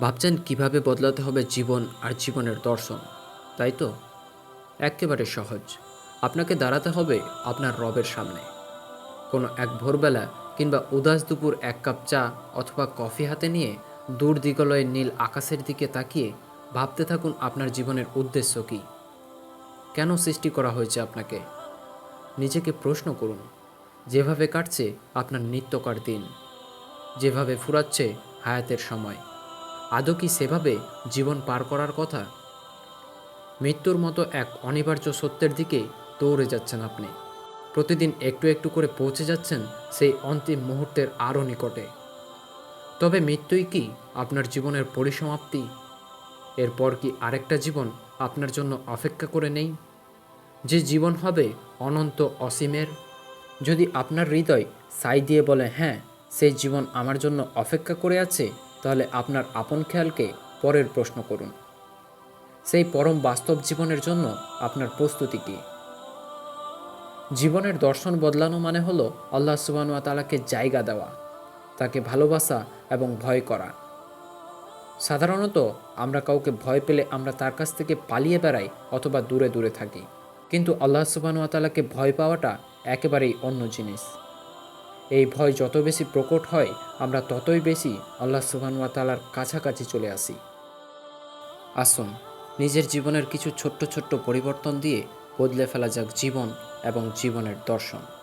ভাবছেন কীভাবে বদলাতে হবে জীবন আর জীবনের দর্শন, তাই তো? একেবারে সহজ। আপনাকে দাঁড়াতে হবে আপনার রবের সামনে। কোনো এক ভোরবেলা কিংবা উদাস দুপুর এক কাপ চা অথবা কফি হাতে নিয়ে দূর দিগলয়ে নীল আকাশের দিকে তাকিয়ে ভাবতে থাকুন আপনার জীবনের উদ্দেশ্য কী। কেন সৃষ্টি করা হয়েছে আপনাকে? নিজেকে প্রশ্ন করুন। যেভাবে কাটছে আপনার নিত্যকার দিন। যেভাবে ফুরাচ্ছে হায়াতের সময়। আদৌ কি সেভাবে জীবন পার করার কথা? মৃত্যুর মতো এক অনিবার্য সত্যের দিকে দৌড়ে যাচ্ছেন আপনি। প্রতিদিন একটু একটু করে পৌঁছে যাচ্ছেন সেই অন্তিম মুহূর্তের আরও নিকটে। তবে মৃত্যুই কি আপনার জীবনের পরিসমাপ্তি? এরপর কি আরেকটা জীবন আপনার জন্য অপেক্ষা করে নেই? যে জীবন হবে অনন্ত অসীমের? যদি আপনার হৃদয় সাই দিয়ে বলে হ্যাঁ সেই জীবন আমার জন্য অপেক্ষা করে আছে তাহলে আপনার আপন খেয়ালকে পরের প্রশ্ন করুন। সেই পরম বাস্তব জীবনের জন্য আপনার প্রস্তুতি কী? জীবনের দর্শন বদলানো মানে হলো আল্লাহ সুবানুয়া তালাকে জায়গা দেওয়া, তাকে ভালোবাসা এবং ভয় করা। সাধারণত আমরা কাউকে ভয় পেলে আমরা তার কাছ থেকে পালিয়ে বেড়াই অথবা দূরে দূরে থাকি। কিন্তু আল্লাহ সুবানুয়া তালাকে ভয় পাওয়াটা একেবারেই অন্য জিনিস। এই ভয় যত বেশি প্রকট হয়, আমরা ততই বেশি আল্লাহ সুবানুয়া তালার কাছাকাছি চলে আসি। আসুন, নিজের জীবনের কিছু ছোট্ট ছোট্ট পরিবর্তন দিয়ে বদলে ফেলা যাক জীবন এবং জীবনের দর্শন।